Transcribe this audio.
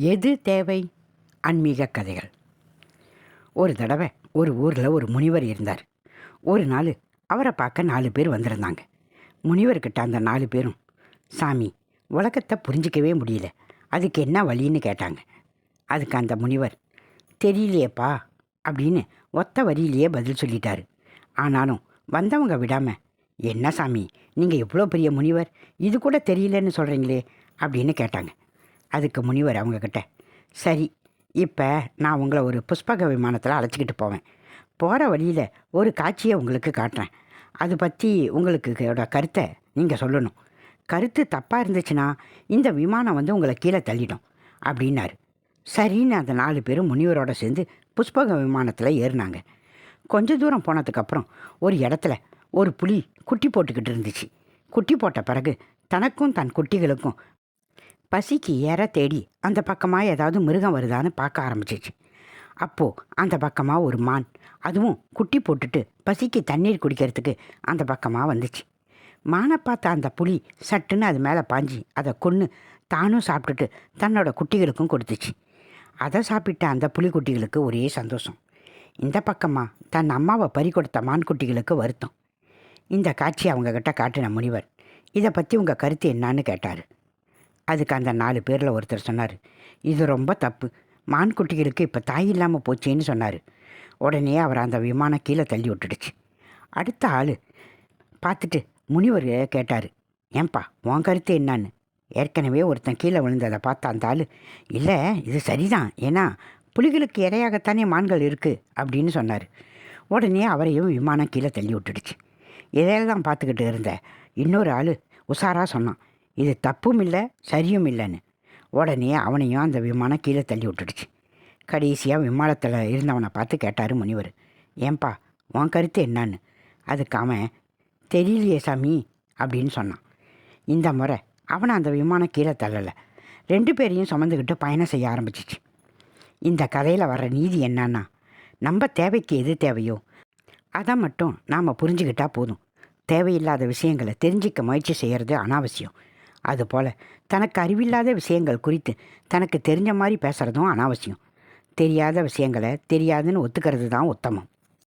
எது தேவை? ஆன்மீக கதைகள். ஒரு தடவை ஒரு ஊரில் ஒரு முனிவர் இருந்தார். ஒரு நாள் அவரை பார்க்க நாலு பேர் வந்திருந்தாங்க. முனிவர்கிட்ட அந்த நாலு பேரும் சாமி உலகத்தை புரிஞ்சிக்கவே முடியல. அதுக்கு என்ன வழின்னு கேட்டாங்க. அதுக்கு அந்த முனிவர் தெரியலையேப்பா அப்படின்னு ஒத்த வரியிலேயே பதில் சொல்லிட்டாரு. ஆனாலும் வந்தவங்க விடாமல் என்ன சாமி நீங்கள் எவ்வளோ பெரிய முனிவர் இது கூட தெரியலன்னு சொல்கிறீங்களே அப்படின்னு கேட்டாங்க. அதுக்கு முனிவர் அவங்கக்கிட்ட சரி இப்போ நான் உங்களை ஒரு புஷ்பக விமானத்தில் அழைச்சிக்கிட்டு போவேன். போகிற வழியில் ஒரு காட்சியை உங்களுக்கு காட்டுறேன். அது பற்றி உங்களுக்கு கருத்தை நீங்கள் சொல்லணும். கருத்து தப்பாக இருந்துச்சுன்னா இந்த விமானம் வந்து உங்களை கீழே தள்ளிடும் அப்படின்னாரு. சரின்னு அந்த நாலு பேரும் முனிவரோட சேர்ந்து புஷ்பக விமானத்தில் ஏறினாங்க. கொஞ்ச தூரம் போனதுக்கப்புறம் ஒரு இடத்துல ஒரு புலி குட்டி போட்டுக்கிட்டு இருந்துச்சு. குட்டி போட்ட பிறகு தனக்கும் தன் குட்டிகளுக்கும் பசிக்கு ஏற தேடி அந்த பக்கமாக ஏதாவது மிருகம் வருதான்னு பார்க்க ஆரம்பிச்சிச்சு. அப்போது அந்த பக்கமாக ஒரு மான் அதுவும் குட்டி போட்டுட்டு பசிக்கு தண்ணீர் குடிக்கிறதுக்கு அந்த பக்கமாக வந்துச்சு. மானை பார்த்த அந்த புலி சட்டுன்னு அது மேலே பாஞ்சி அதை கொன்று தானும் சாப்பிட்டுட்டு தன்னோட குட்டிகளுக்கும் கொடுத்துச்சு. அதை சாப்பிட்ட அந்த புலிக்குட்டிகளுக்கு ஒரே சந்தோஷம். இந்த பக்கமாக தன் அம்மாவை பறி கொடுத்த மான் குட்டிகளுக்கு வருத்தம். இந்த காட்சி அவங்கக்கிட்ட காட்டின முனிவர் இதை பற்றி உங்கள் கருத்து என்னான்னு கேட்டார். அதுக்கு அந்த நாலு பேரில் ஒருத்தர் சொன்னார் இது ரொம்ப தப்பு. மான்குட்டிகளுக்கு இப்போ தாய் இல்லாமல் போச்சேன்னு சொன்னார். உடனே அவர் அந்த விமானம் கீழே தள்ளி விட்டுடுச்சு. அடுத்த ஆள் பார்த்துட்டு முனிவர் கேட்டார் ஏன்பா உன் கருத்து என்னான்னு? ஏற்கனவே ஒருத்தன் கீழே விழுந்ததை பார்த்த அந்த ஆள் இல்லை இது சரிதான். ஏன்னா புலிகளுக்கு இரையாகத்தானே மான்கள் இருக்குது அப்படின்னு சொன்னார். உடனே அவரையும் விமானம் கீழே தள்ளி விட்டுடுச்சு. இதையெல்லாம் பார்த்துக்கிட்டு இருந்த இன்னொரு ஆள் உஷாராக சொன்னான் இது தப்பும் இல்லை சரியும் இல்லைன்னு உடனே அவனையும் அந்த விமானம் கீழே தள்ளி விட்டுடுச்சு. கடைசியாக விமானத்தில் இருந்தவனை பார்த்து கேட்டார் முனிவர். ஏன்பா உன் கருத்து என்னான்னு? அதுக்கு அவன் தெரியலையே சாமி அப்படின்னு சொன்னான். இந்த முறை அவனை அந்த விமானம் கீழே தள்ளலை. ரெண்டு பேரையும் சுமந்துக்கிட்டு பயணம் செய்ய ஆரம்பிச்சிச்சு. இந்த கதையில் வர்ற நீதி என்னன்னா நம்ம தேவைக்கு எது தேவையோ அதை மட்டும் நாம் புரிஞ்சுக்கிட்டா போதும். தேவையில்லாத விஷயங்களை தெரிஞ்சிக்க முயற்சி செய்கிறது அனாவசியம். அதுபோல் தனக்கு அறிவில்லாத விஷயங்கள் குறித்து தனக்கு தெரிஞ்ச மாதிரி பேசுகிறதும் அனாவசியம். தெரியாத விஷயங்களை தெரியாதுன்னு ஒத்துக்கிறது தான் உத்தமம்.